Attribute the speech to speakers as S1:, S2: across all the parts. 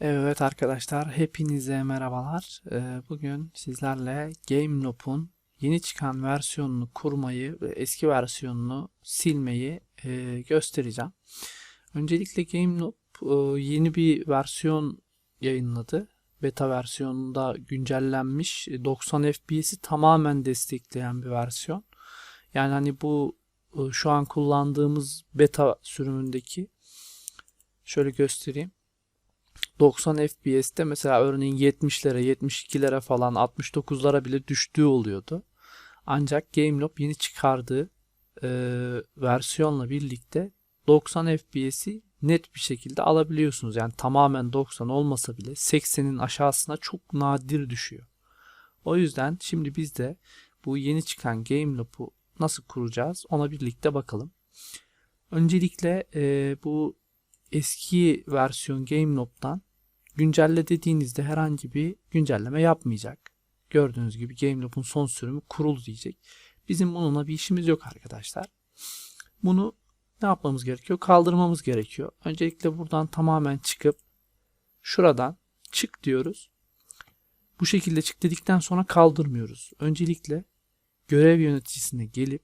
S1: Evet arkadaşlar hepinize merhabalar. Ee, Bugün sizlerle GameLoop'un yeni çıkan versiyonunu kurmayı ve eski versiyonunu silmeyi e, göstereceğim. Öncelikle GameLoop e, yeni bir versiyon yayınladı. Beta versiyonunda güncellenmiş 90 FPS'i tamamen destekleyen bir versiyon. Yani hani bu e, şu an kullandığımız beta sürümündeki şöyle göstereyim. 90 FPS'te mesela örneğin 70'lere, 72'lere falan 69'lara bile düştüğü oluyordu. Ancak GameLoop yeni çıkardığı e, versiyonla birlikte 90 FPS'i net bir şekilde alabiliyorsunuz. Yani tamamen 90 olmasa bile 80'in aşağısına çok nadir düşüyor. O yüzden şimdi biz de bu yeni çıkan GameLoop'u nasıl kuracağız ona birlikte bakalım. Öncelikle e, bu eski versiyon GameLoop'tan güncelle dediğinizde herhangi bir güncelleme yapmayacak. Gördüğünüz gibi GameLoop'un son sürümü kurul diyecek. Bizim bununla bir işimiz yok arkadaşlar. Bunu ne yapmamız gerekiyor? Kaldırmamız gerekiyor. Öncelikle buradan tamamen çıkıp şuradan çık diyoruz. Bu şekilde çık dedikten sonra kaldırmıyoruz. Öncelikle görev yöneticisine gelip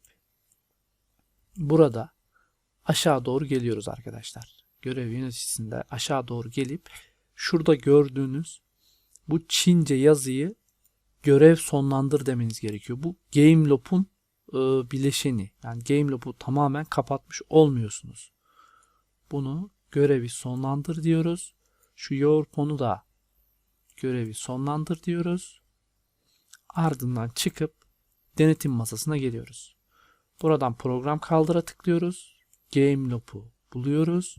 S1: burada aşağı doğru geliyoruz arkadaşlar. Görev yöneticisinde aşağı doğru gelip şurada gördüğünüz bu Çince yazıyı görev sonlandır demeniz gerekiyor. Bu GameLoop'un e, bileşeni. Yani GameLoop'u tamamen kapatmış olmuyorsunuz. Bunu görevi sonlandır diyoruz. Şu yourpon'u da görevi sonlandır diyoruz. Ardından çıkıp denetim masasına geliyoruz. Buradan program kaldıra tıklıyoruz. GameLoop'u buluyoruz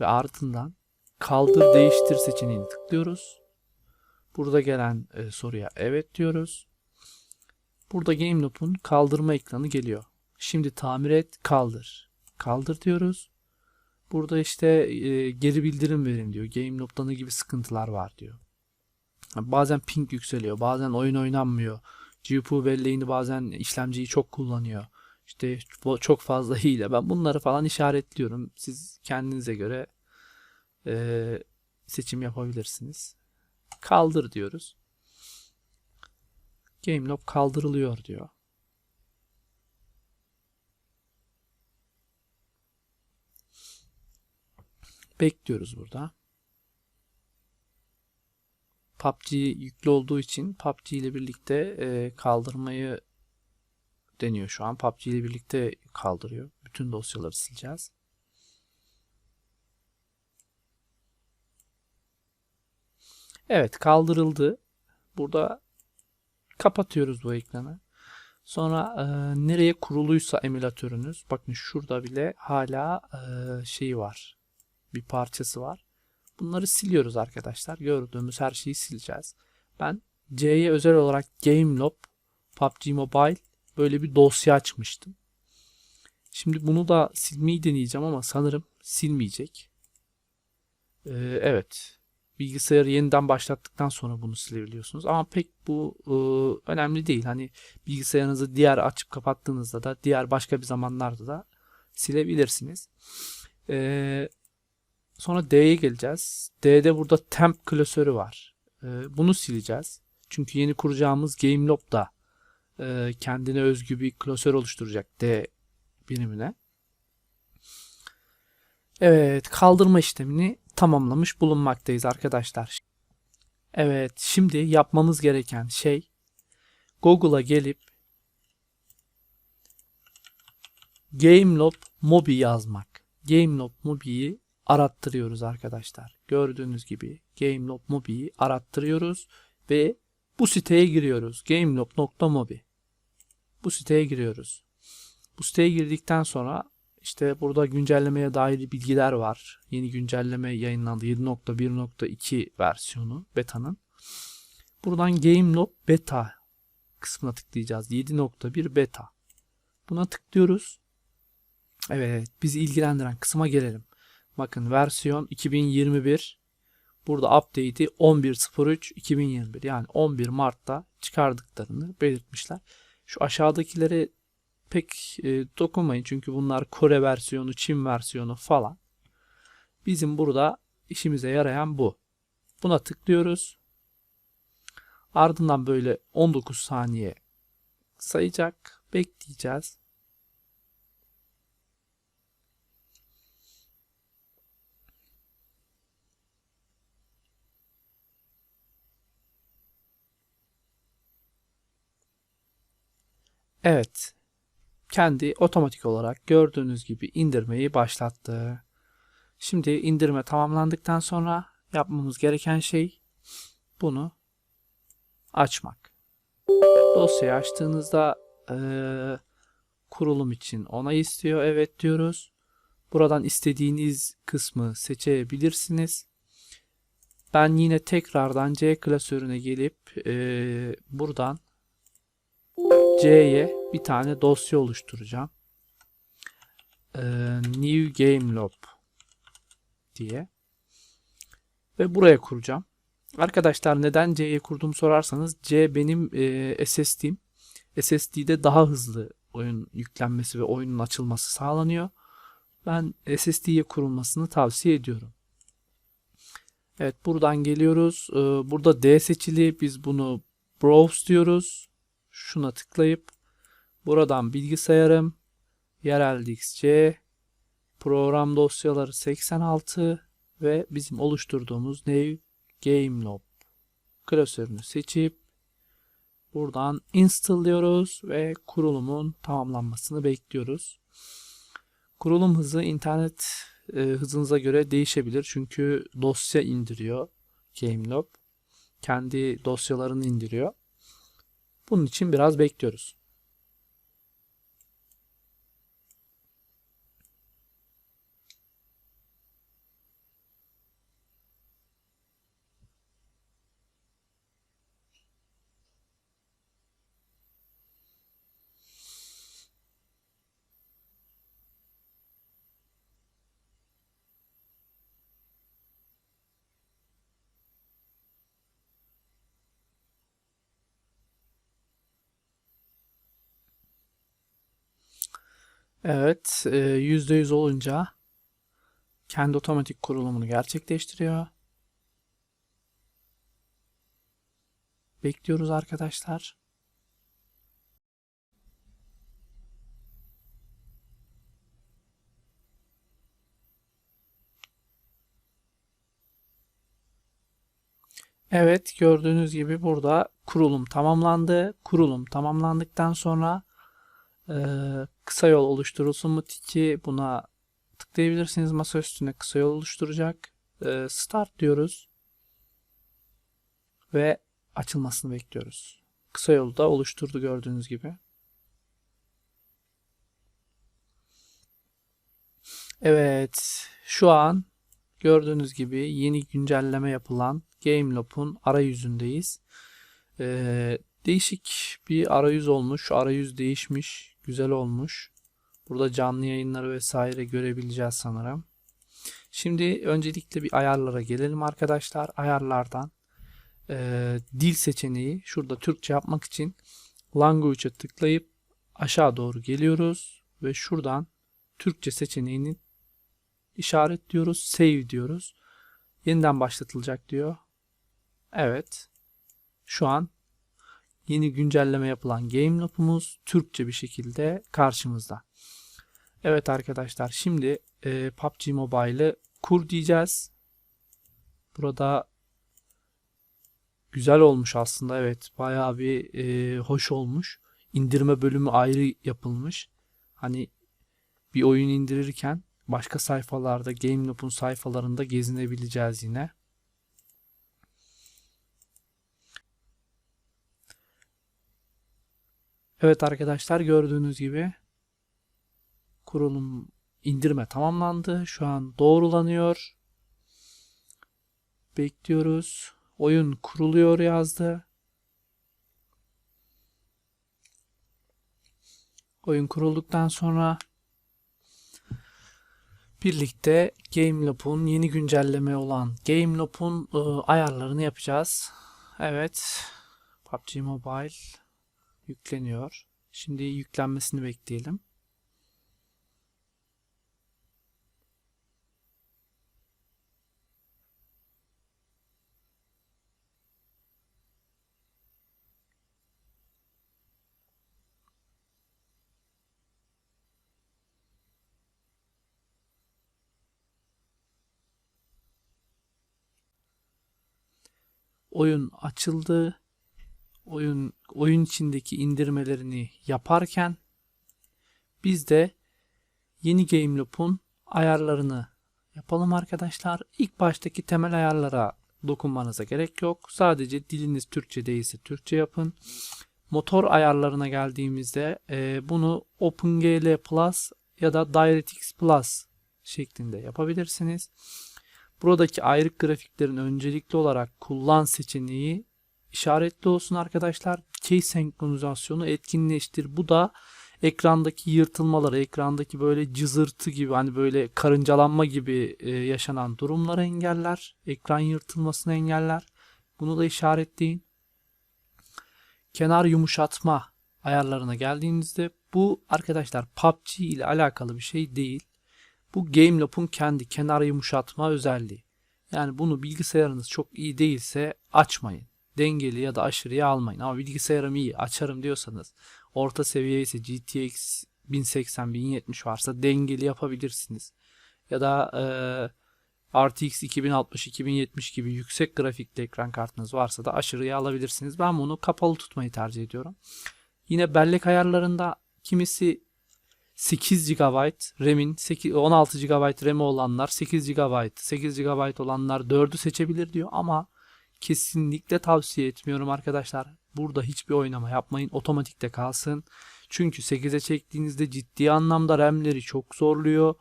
S1: ve ardından kaldır değiştir seçeneğini tıklıyoruz. Burada gelen e, soruya evet diyoruz. Burada GameLoop'un kaldırma ekranı geliyor. Şimdi tamir et, kaldır. Kaldır diyoruz. Burada işte e, geri bildirim verin diyor. GameLoop'ta ne gibi sıkıntılar var diyor. Bazen ping yükseliyor, bazen oyun oynanmıyor. GPU belleğini bazen işlemciyi çok kullanıyor. İşte çok fazla hile. Ben bunları falan işaretliyorum. Siz kendinize göre e, seçim yapabilirsiniz. Kaldır diyoruz. GameLoop kaldırılıyor diyor. Bekliyoruz burada. PUBG yüklü olduğu için PUBG ile birlikte e, kaldırmayı deniyor şu an. PUBG ile birlikte kaldırıyor. Bütün dosyaları sileceğiz. Evet kaldırıldı. Burada kapatıyoruz bu ekranı. Sonra e, nereye kuruluysa emülatörünüz. Bakın şurada bile hala e, şeyi var. Bir parçası var. Bunları siliyoruz arkadaşlar. Gördüğümüz her şeyi sileceğiz. Ben C'ye özel olarak GameLoop PUBG Mobile böyle bir dosya açmıştım. Şimdi bunu da silmeyi deneyeceğim ama sanırım silmeyecek. Ee, evet bilgisayarı yeniden başlattıktan sonra bunu silebiliyorsunuz. Ama pek bu e, önemli değil. Hani bilgisayarınızı diğer açıp kapattığınızda da diğer başka bir zamanlarda da silebilirsiniz. E, sonra D'ye geleceğiz. D'de burada temp klasörü var. E, bunu sileceğiz. Çünkü yeni kuracağımız GameLoop da e, kendine özgü bir klasör oluşturacak D birimine. Evet kaldırma işlemini tamamlamış bulunmaktayız arkadaşlar. Evet şimdi yapmamız gereken şey Google'a gelip GameLoop Mobi yazmak. GameLoop Mobi'yi arattırıyoruz arkadaşlar. Gördüğünüz gibi GameLoop Mobi'yi arattırıyoruz ve bu siteye giriyoruz. gameloop.mobi. Bu siteye giriyoruz. Bu siteye girdikten sonra işte burada güncellemeye dair bilgiler var. Yeni güncelleme yayınlandı. 7.1.2 versiyonu beta'nın. Buradan GameLoop Beta kısmına tıklayacağız. 7.1 Beta. Buna tıklıyoruz. Evet, bizi ilgilendiren kısma gelelim. Bakın versiyon 2021. Burada update'i 11.03.2021 yani 11 Mart'ta çıkardıklarını belirtmişler. Şu aşağıdakileri pek e, dokunmayın çünkü bunlar Kore versiyonu, Çin versiyonu falan. Bizim burada işimize yarayan bu. Buna tıklıyoruz. Ardından böyle 19 saniye sayacak. Bekleyeceğiz. Evet. Kendi otomatik olarak gördüğünüz gibi indirmeyi başlattı. Şimdi indirme tamamlandıktan sonra yapmamız gereken şey bunu açmak. Dosyayı açtığınızda e, kurulum için onay istiyor. Evet diyoruz. Buradan istediğiniz kısmı seçebilirsiniz. Ben yine tekrardan C klasörüne gelip e, buradan C'ye bir tane dosya oluşturacağım. E, New Game Lob diye. Ve buraya kuracağım. Arkadaşlar neden C'ye kurdum sorarsanız C benim e, SSD'm. SSD'de daha hızlı oyun yüklenmesi ve oyunun açılması sağlanıyor. Ben SSD'ye kurulmasını tavsiye ediyorum. Evet buradan geliyoruz. Ee, burada D seçili. Biz bunu Browse diyoruz. Şuna tıklayıp buradan bilgisayarım yerel XC program dosyaları 86 ve bizim oluşturduğumuz New GameLob klasörünü seçip buradan install diyoruz ve kurulumun tamamlanmasını bekliyoruz. Kurulum hızı internet e, hızınıza göre değişebilir. Çünkü dosya indiriyor GameLob. Kendi dosyalarını indiriyor. Bunun için biraz bekliyoruz. Evet, e, %100 olunca kendi otomatik kurulumunu gerçekleştiriyor. Bekliyoruz arkadaşlar. Evet, gördüğünüz gibi burada kurulum tamamlandı. Kurulum tamamlandıktan sonra ee, kısa yol oluşturulsun mu tiki buna tıklayabilirsiniz. Masa üstüne kısa yol oluşturacak. Ee, start diyoruz. Ve açılmasını bekliyoruz. Kısa yolu da oluşturdu gördüğünüz gibi. Evet. Şu an gördüğünüz gibi yeni güncelleme yapılan GameLob'un arayüzündeyiz. Ee, değişik bir arayüz olmuş. Arayüz değişmiş. Güzel olmuş. Burada canlı yayınları vesaire görebileceğiz sanırım. Şimdi öncelikle bir ayarlara gelelim arkadaşlar. Ayarlardan e, dil seçeneği şurada Türkçe yapmak için Language'a tıklayıp aşağı doğru geliyoruz ve şuradan Türkçe seçeneğini işaretliyoruz. Save diyoruz. Yeniden başlatılacak diyor. Evet. Şu an yeni güncelleme yapılan game lopumuz Türkçe bir şekilde karşımızda. Evet arkadaşlar şimdi e, PUBG Mobile'ı kur diyeceğiz. Burada güzel olmuş aslında evet bayağı bir e, hoş olmuş. İndirme bölümü ayrı yapılmış. Hani bir oyun indirirken başka sayfalarda GameLoop'un sayfalarında gezinebileceğiz yine. Evet arkadaşlar gördüğünüz gibi kurulum indirme tamamlandı. Şu an doğrulanıyor. Bekliyoruz. Oyun kuruluyor yazdı. Oyun kurulduktan sonra birlikte GameLoop'un yeni güncelleme olan GameLoop'un ıı, ayarlarını yapacağız. Evet. PUBG Mobile yükleniyor. Şimdi yüklenmesini bekleyelim. oyun açıldı. Oyun oyun içindeki indirmelerini yaparken biz de yeni Game Loop'un ayarlarını yapalım arkadaşlar. İlk baştaki temel ayarlara dokunmanıza gerek yok. Sadece diliniz Türkçe değilse Türkçe yapın. Motor ayarlarına geldiğimizde e, bunu OpenGL Plus ya da DirectX Plus şeklinde yapabilirsiniz. Buradaki ayrık grafiklerin öncelikli olarak kullan seçeneği işaretli olsun arkadaşlar. Key senkronizasyonu etkinleştir. Bu da ekrandaki yırtılmaları, ekrandaki böyle cızırtı gibi hani böyle karıncalanma gibi e, yaşanan durumları engeller. Ekran yırtılmasını engeller. Bunu da işaretleyin. Kenar yumuşatma ayarlarına geldiğinizde bu arkadaşlar PUBG ile alakalı bir şey değil. Bu GameLoop'un kendi kenar yumuşatma özelliği. Yani bunu bilgisayarınız çok iyi değilse açmayın. Dengeli ya da aşırıya almayın. Ama bilgisayarım iyi açarım diyorsanız orta seviye ise GTX 1080 1070 varsa dengeli yapabilirsiniz. Ya da e, RTX 2060 2070 gibi yüksek grafikli ekran kartınız varsa da aşırıya alabilirsiniz. Ben bunu kapalı tutmayı tercih ediyorum. Yine bellek ayarlarında kimisi 8 GB RAM'in 16 GB RAM'i olanlar 8 GB 8 GB olanlar 4'ü seçebilir diyor ama kesinlikle tavsiye etmiyorum arkadaşlar. Burada hiçbir oynama yapmayın. Otomatikte kalsın. Çünkü 8'e çektiğinizde ciddi anlamda RAM'leri çok zorluyor.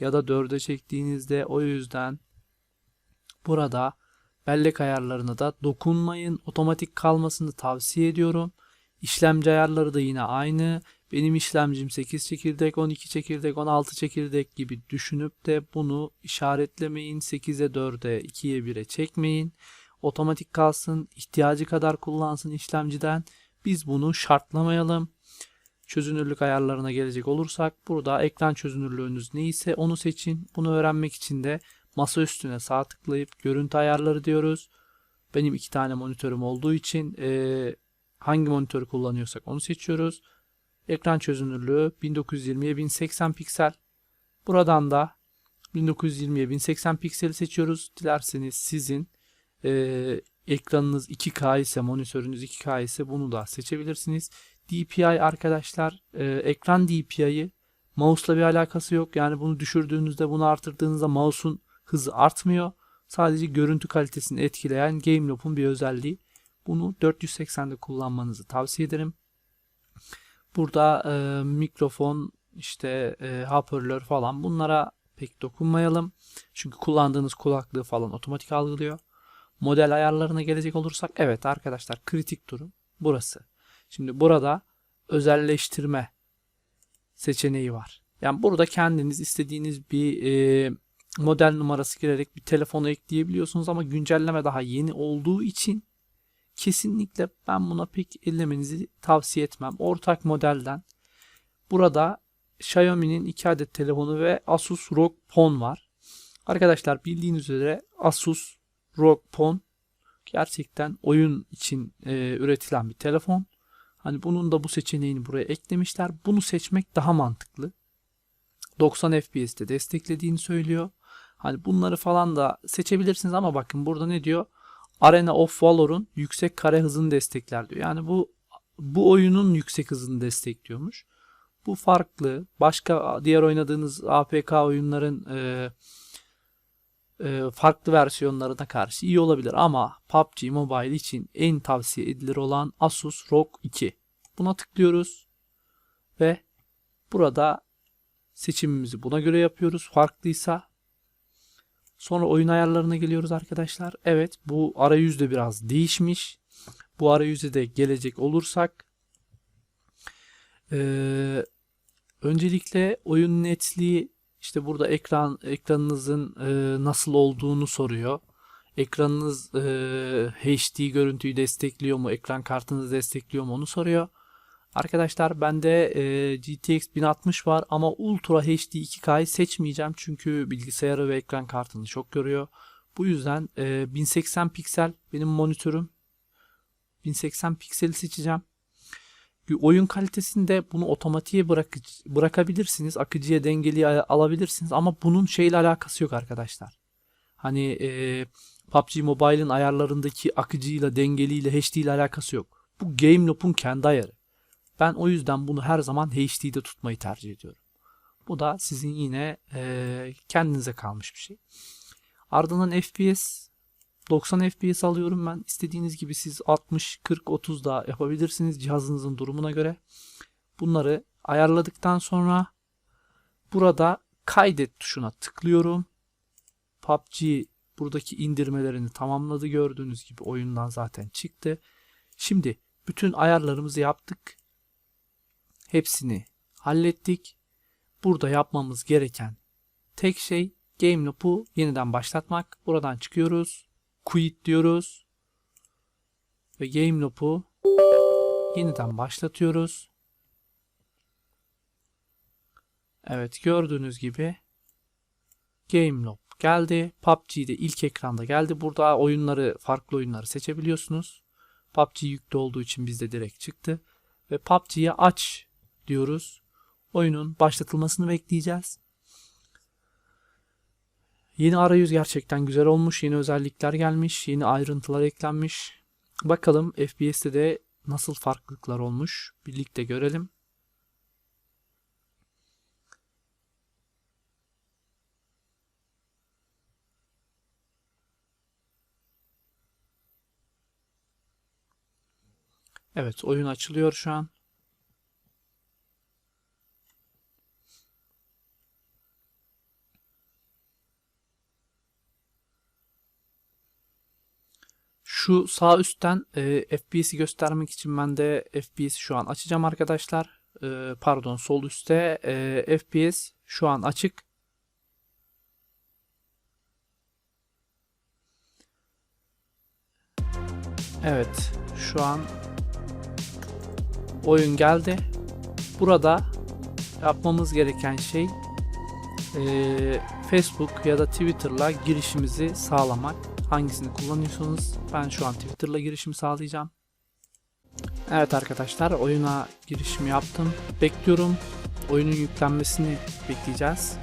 S1: Ya da 4'e çektiğinizde o yüzden burada bellek ayarlarına da dokunmayın. Otomatik kalmasını tavsiye ediyorum. İşlemci ayarları da yine aynı. Benim işlemcim 8 çekirdek, 12 çekirdek, 16 çekirdek gibi düşünüp de bunu işaretlemeyin. 8'e 4'e, 2'ye 1'e çekmeyin. Otomatik kalsın, ihtiyacı kadar kullansın işlemciden. Biz bunu şartlamayalım. Çözünürlük ayarlarına gelecek olursak burada ekran çözünürlüğünüz neyse onu seçin. Bunu öğrenmek için de masa üstüne sağ tıklayıp görüntü ayarları diyoruz. Benim iki tane monitörüm olduğu için e, hangi monitörü kullanıyorsak onu seçiyoruz. Ekran çözünürlüğü 1920'ye 1080 piksel. Buradan da 1920'ye 1080 pikseli seçiyoruz. Dilerseniz sizin e, ekranınız 2K ise monitörünüz 2K ise bunu da seçebilirsiniz. DPI arkadaşlar e, ekran DPI'yi mouse'la bir alakası yok. Yani bunu düşürdüğünüzde bunu artırdığınızda mouse'un hızı artmıyor. Sadece görüntü kalitesini etkileyen GameLoop'un bir özelliği. Bunu 480'de kullanmanızı tavsiye ederim. Burada e, mikrofon, işte e, hoparlör falan bunlara pek dokunmayalım. Çünkü kullandığınız kulaklığı falan otomatik algılıyor. Model ayarlarına gelecek olursak evet arkadaşlar kritik durum burası. Şimdi burada özelleştirme seçeneği var. Yani burada kendiniz istediğiniz bir e, model numarası girerek bir telefonu ekleyebiliyorsunuz ama güncelleme daha yeni olduğu için kesinlikle ben buna pek ellemenizi tavsiye etmem. Ortak modelden burada Xiaomi'nin 2 adet telefonu ve Asus ROG Phone var. Arkadaşlar bildiğiniz üzere Asus ROG Phone gerçekten oyun için e, üretilen bir telefon. Hani bunun da bu seçeneğini buraya eklemişler. Bunu seçmek daha mantıklı. 90 FPS'te desteklediğini söylüyor. Hani bunları falan da seçebilirsiniz ama bakın burada ne diyor? Arena of Valor'un yüksek kare hızını destekler diyor. Yani bu bu oyunun yüksek hızını destekliyormuş. Bu farklı. Başka diğer oynadığınız APK oyunların e, e, farklı versiyonlarına karşı iyi olabilir ama PUBG Mobile için en tavsiye edilir olan Asus ROG 2. Buna tıklıyoruz ve burada seçimimizi buna göre yapıyoruz. Farklıysa Sonra oyun ayarlarına geliyoruz arkadaşlar. Evet bu arayüz de biraz değişmiş. Bu arayüze de gelecek olursak ee, öncelikle oyun netliği işte burada ekran ekranınızın e, nasıl olduğunu soruyor. Ekranınız e, HD görüntüyü destekliyor mu? Ekran kartınız destekliyor mu? Onu soruyor. Arkadaşlar bende e, GTX 1060 var ama Ultra HD 2K'yı seçmeyeceğim çünkü bilgisayarı ve ekran kartını çok görüyor. Bu yüzden e, 1080 piksel benim monitörüm. 1080 pikseli seçeceğim. Oyun kalitesinde bunu otomatiğe bırak bırakabilirsiniz. Akıcıya dengeli alabilirsiniz ama bunun şeyle alakası yok arkadaşlar. Hani e, PUBG Mobile'ın ayarlarındaki akıcıyla, dengeliyle, HD ile alakası yok. Bu GameLoop'un kendi ayarı. Ben o yüzden bunu her zaman HD'de tutmayı tercih ediyorum. Bu da sizin yine eee, kendinize kalmış bir şey. Ardından FPS 90 FPS alıyorum ben. İstediğiniz gibi siz 60, 40, 30 da yapabilirsiniz cihazınızın durumuna göre. Bunları ayarladıktan sonra burada kaydet tuşuna tıklıyorum. PUBG buradaki indirmelerini tamamladı gördüğünüz gibi oyundan zaten çıktı. Şimdi bütün ayarlarımızı yaptık. Hepsini hallettik. Burada yapmamız gereken tek şey Game Loop'u yeniden başlatmak. Buradan çıkıyoruz. Quit diyoruz. Ve Game Loop'u yeniden başlatıyoruz. Evet gördüğünüz gibi Game Loop geldi. PUBG'de ilk ekranda geldi. Burada oyunları, farklı oyunları seçebiliyorsunuz. PUBG yüklü olduğu için bizde direkt çıktı. Ve PUBG'ye aç diyoruz. Oyunun başlatılmasını bekleyeceğiz. Yeni arayüz gerçekten güzel olmuş. Yeni özellikler gelmiş. Yeni ayrıntılar eklenmiş. Bakalım FPS'te de nasıl farklılıklar olmuş. Birlikte görelim. Evet, oyun açılıyor şu an. Şu sağ üstten e, FPS'i göstermek için ben de FPS'i şu an açacağım arkadaşlar. E, pardon sol üstte e, FPS şu an açık. Evet şu an oyun geldi. Burada yapmamız gereken şey e, Facebook ya da Twitter'la girişimizi sağlamak. Hangisini kullanıyorsanız ben şu an Twitter'la girişimi sağlayacağım. Evet arkadaşlar oyuna girişimi yaptım. Bekliyorum. Oyunun yüklenmesini bekleyeceğiz.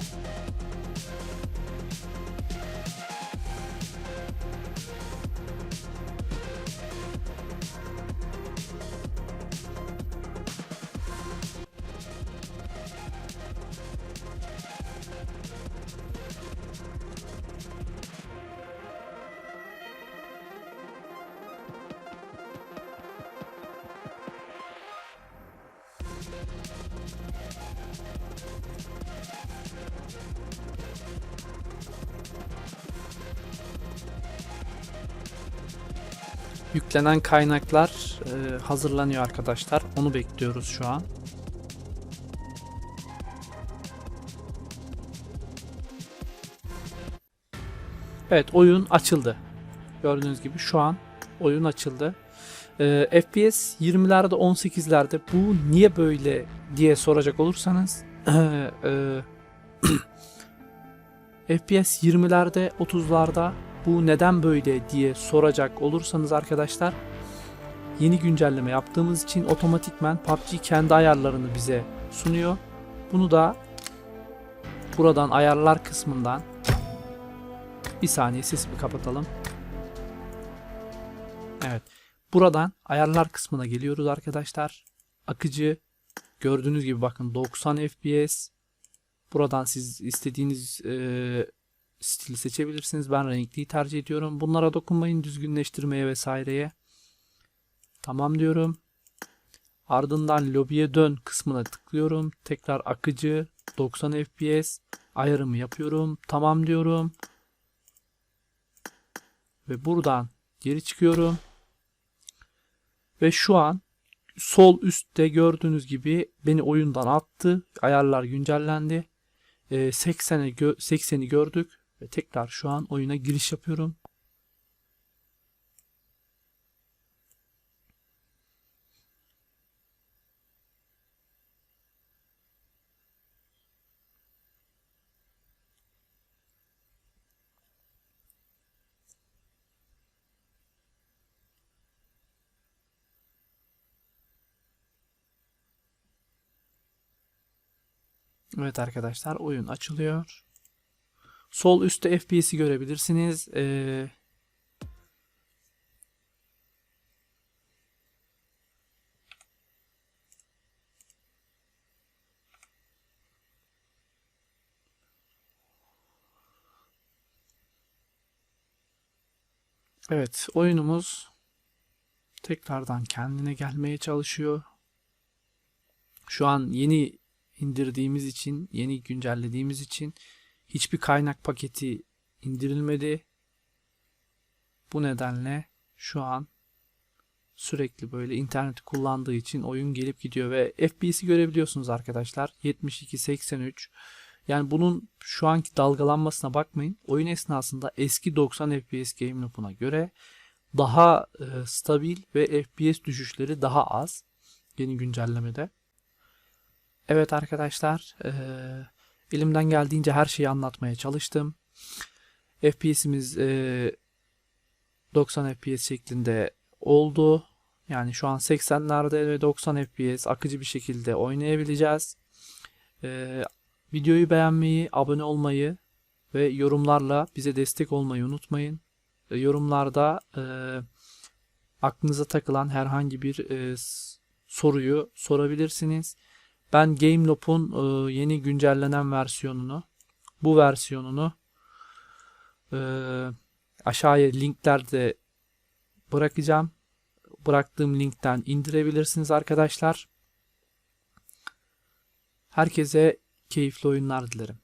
S1: Yüklenen kaynaklar e, hazırlanıyor arkadaşlar. Onu bekliyoruz şu an. Evet oyun açıldı. Gördüğünüz gibi şu an oyun açıldı. E, FPS 20'lerde 18'lerde bu niye böyle diye soracak olursanız e, FPS 20'lerde 30'larda bu neden böyle diye soracak olursanız arkadaşlar yeni güncelleme yaptığımız için otomatikmen PUBG kendi ayarlarını bize sunuyor. Bunu da buradan ayarlar kısmından bir saniye sesimi kapatalım. Evet. Buradan ayarlar kısmına geliyoruz arkadaşlar. Akıcı gördüğünüz gibi bakın 90 FPS. Buradan siz istediğiniz e, stili seçebilirsiniz. Ben renkliyi tercih ediyorum. Bunlara dokunmayın düzgünleştirmeye vesaireye. Tamam diyorum. Ardından lobiye dön kısmına tıklıyorum. Tekrar akıcı 90 FPS ayarımı yapıyorum. Tamam diyorum. Ve buradan geri çıkıyorum. Ve şu an sol üstte gördüğünüz gibi beni oyundan attı. Ayarlar güncellendi. Ee, 80'i gö 80'i gördük. Ve tekrar şu an oyuna giriş yapıyorum. Evet arkadaşlar oyun açılıyor. Sol üstte FPS'i görebilirsiniz. Ee, Evet, oyunumuz tekrardan kendine gelmeye çalışıyor. Şu an yeni indirdiğimiz için, yeni güncellediğimiz için hiçbir kaynak paketi indirilmedi. Bu nedenle şu an sürekli böyle interneti kullandığı için oyun gelip gidiyor ve FPS'i görebiliyorsunuz arkadaşlar. 72-83. Yani bunun şu anki dalgalanmasına bakmayın. Oyun esnasında eski 90 FPS game loop'una göre daha e, stabil ve FPS düşüşleri daha az yeni güncellemede. Evet arkadaşlar, e, elimden geldiğince her şeyi anlatmaya çalıştım. FPS'imiz e, 90 FPS şeklinde oldu. Yani şu an 80'lerde ve 90 FPS akıcı bir şekilde oynayabileceğiz. E, videoyu beğenmeyi, abone olmayı ve yorumlarla bize destek olmayı unutmayın. E, yorumlarda e, aklınıza takılan herhangi bir e, soruyu sorabilirsiniz. Ben Gameloop'un e, yeni güncellenen versiyonunu, bu versiyonunu e, aşağıya linklerde bırakacağım. Bıraktığım linkten indirebilirsiniz arkadaşlar. Herkese keyifli oyunlar dilerim.